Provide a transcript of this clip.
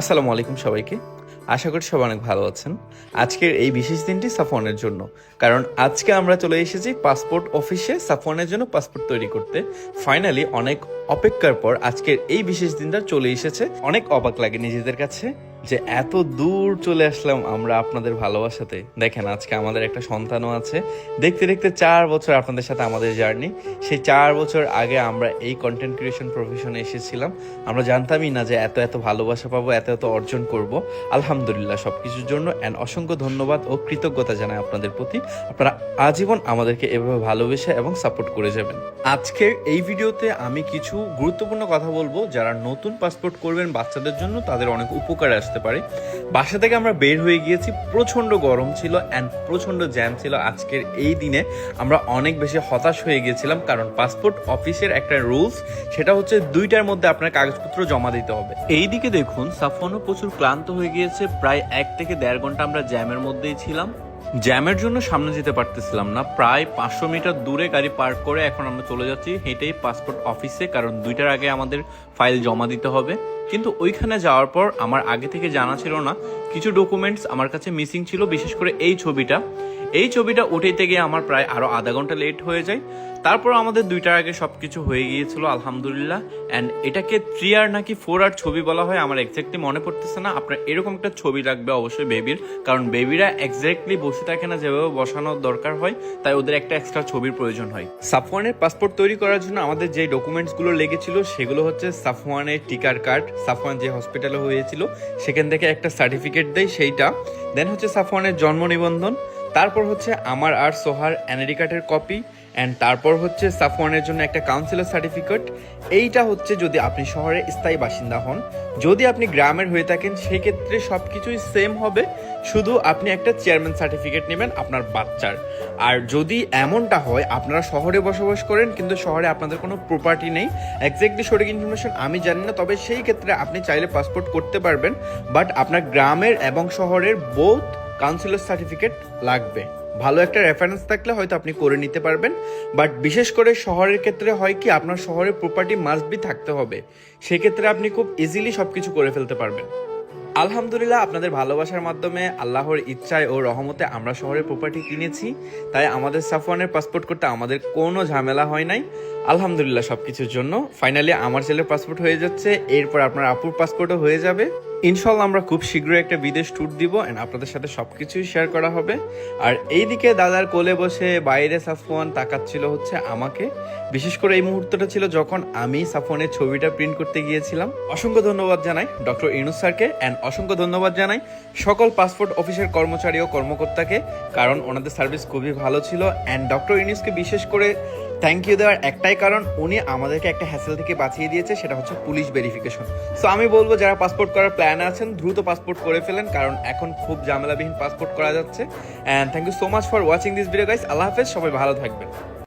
আসসালামু আলাইকুম সবাইকে। আশা করি সবাই অনেক ভালো আছেন। আজকের এই বিশেষ দিনটি সাফওয়ানের জন্য। কারণ আজকে আমরা চলে এসেছি পাসপোর্ট অফিসে সাফওয়ানের জন্য পাসপোর্ট তৈরি করতে। ফাইনালি অনেক অপেক্ষার পর আজকের এই বিশেষ দিনটা চলে এসেছে। অনেক অবাক লাগে নিজেদের কাছে। যে এত দূর চলে আসলাম আমরা আপনাদের ভালোবাসাতে। দেখেন, আজকে আমাদের একটা সন্তানও আছে। দেখতে দেখতে চার বছর আপনাদের সাথে আমাদের জার্নি। সেই চার বছর আগে আমরা এই কন্টেন্ট ক্রিয়েশন প্রফেশনে এসেছিলাম। আমরা জানতামই না যে এত এত ভালোবাসা পাবো, এত এত অর্জন করব। আলহামদুলিল্লাহ সব কিছুর জন্য অ্যান্ড অসংখ্য ধন্যবাদ ও কৃতজ্ঞতা জানাই আপনাদের প্রতি। আপনারা আজীবন আমাদেরকে এভাবে ভালোবেসে এবং সাপোর্ট করে যাবেন। আজকের এই ভিডিওতে আমি কিছু গুরুত্বপূর্ণ কথা বলব। যারা নতুন পাসপোর্ট করবেন বাচ্চাদের জন্য, তাদের অনেক উপকার উপকারে আসতে পারে। বাসা থেকে আমরা বের হয়ে গিয়েছি প্রচণ্ড গরম ছিল অ্যান্ড প্রচণ্ড জ্যাম ছিল আজকের এই দিনে। আমরা অনেক বেশি হতাশ হয়ে গিয়েছিলাম কারণ পাসপোর্ট অফিসের একটা রুলস সেটা হচ্ছে দুইটার মধ্যে আপনার কাগজপত্র জমা দিতে হবে। এইদিকে দেখুন সাফনও প্রচুর ক্লান্ত হয়ে গিয়েছে, প্রায় এক থেকে দেড় ঘণ্টা আমরা জ্যামের মধ্যেই ছিলাম। জ্যামের জন্য সামনে যেতে পারতেছিলাম না। প্রায় পাঁচশো মিটার দূরে গাড়ি পার্ক করে এখন আমরা চলে যাচ্ছি। হেঁটেই পাসপোর্ট অফিসে, কারণ দুইটার আগে আমাদের ফাইল জমা দিতে হবে। কিন্তু ওইখানে যাওয়ার পর আমার আগে থেকে জানা ছিল না, কিছু ডকুমেন্টস আমার কাছে মিসিং ছিল, বিশেষ করে এই ছবিটা। এই ছবিটা উঠাইতে গিয়ে আমার প্রায় আরও আধা ঘণ্টা লেট হয়ে যায়। তারপর আমাদের দুইটার আগে সবকিছু হয়ে গিয়েছিল, আলহামদুলিল্লাহ। অ্যান্ড এটাকে থ্রি আর নাকি ফোর আর ছবি বলা হয়, আমার এক্স্যাক্টলি মনে পড়তেছে না। আপনার এরকম একটা ছবি লাগবে অবশ্যই বেবির কারণ বেবিরা এক্স্যাক্টলি থাকে না যেভাবে বসানোর দরকার হয়, তাই ওদের একটা এক্সট্রা ছবির প্রয়োজন হয়। সাফওয়ানের পাসপোর্ট তৈরি করার জন্য আমাদের যে ডকুমেন্টসগুলো লেগেছিল, সেগুলো হচ্ছে সাফওয়ানের টিকার কার্ড সাফওয়ান যে হসপিটালে হয়েছিল, সেখান থেকে একটা সার্টিফিকেট দেয় সেইটা। দেন হচ্ছে সাফওয়ানের জন্ম নিবন্ধন, তারপর হচ্ছে আমার আর সোহার এনআইডি কার্ডের কপি অ্যান্ড তারপর হচ্ছে সাফওয়ানের জন্য একটা কাউন্সিলর সার্টিফিকেট এইটা হচ্ছে যদি আপনি শহরে স্থায়ী বাসিন্দা হন, যদি আপনি গ্রামের হয়ে থাকেন, সেক্ষেত্রে সব কিছুই সেম হবে। শুধু আপনি একটা চেয়ারম্যান সার্টিফিকেট নেবেন আপনার বাচ্চার। আর যদি এমনটা হয়, আপনারা শহরে বসবাস করেন, কিন্তু শহরে আপনাদের কোনো প্রপার্টি নেই। এক্স্যাক্টলি সঠিক ইনফরমেশন আমি জানি না, তবে সেই ক্ষেত্রে আপনি চাইলে পাসপোর্ট করতে পারবেন। বাট আপনার গ্রামের এবং শহরের বোথ কাউন্সিলর সার্টিফিকেট লাগবে। ভালো একটা রেফারেন্স থাকলে হয়তো আপনি করে নিতে পারবেন। বাট বিশেষ করে শহরের ক্ষেত্রে হয় কি, আপনার শহরের প্রপার্টি মাস্ট বি থাকতে হবে। সেক্ষেত্রে আপনি খুব ইজিলি সব কিছু করে ফেলতে পারবেন। আলহামদুলিল্লাহ, আপনাদের ভালোবাসার মাধ্যমে আল্লাহর ইচ্ছায় ও রহমতে আমরা শহরে প্রপার্টি কিনেছি। তাই আমাদের সাফওয়ানের পাসপোর্ট করতে আমাদের কোনো ঝামেলা হয় নাই। আলহামদুলিল্লাহ সব কিছুর জন্য। ফাইনালি আমার ছেলের পাসপোর্ট হয়ে যাচ্ছে। এরপর আপনার আপুর পাসপোর্টও হয়ে যাবে। ইনশাল্লাহ আমরা খুব শীঘ্রই একটা বিদেশ ট্যুর দিব অ্যান্ড আপনাদের সাথে সব কিছুই শেয়ার করা হবে। আর এইদিকে দাদার কোলে বসে বাইরে সাফওয়ান তাকাচ্ছিল হচ্ছে আমাকে। বিশেষ করে এই মুহূর্তটা ছিল যখন আমি সাফওয়ানের ছবিটা প্রিন্ট করতে গিয়েছিলাম। অসংখ্য ধন্যবাদ জানাই ডক্টর ইনুস স্যারকে অ্যান্ড অসংখ্য ধন্যবাদ জানাই সকল পাসপোর্ট অফিসের কর্মচারী ও কর্মকর্তাকে, কারণ ওনাদের সার্ভিস খুবই ভালো ছিল। অ্যান্ড ডক্টর ইনুসকে বিশেষ করে থ্যাংক ইউ দেওয়ার একটাই কারণ, উনি আমাদেরকে একটা হ্যাসেল থেকে বাঁচিয়ে দিয়েছে, সেটা হচ্ছে পুলিশ ভেরিফিকেশন সো আমি বলব, যারা পাসপোর্ট করার প্ল্যান আছেন, দ্রুত পাসপোর্ট করে ফেলেন, কারণ এখন খুব ঝামেলাবিহীন পাসপোর্ট করা যাচ্ছে। And thank you so much for watching this video guys আল্লাহ হাফেজ, সবাই ভালো থাকবেন।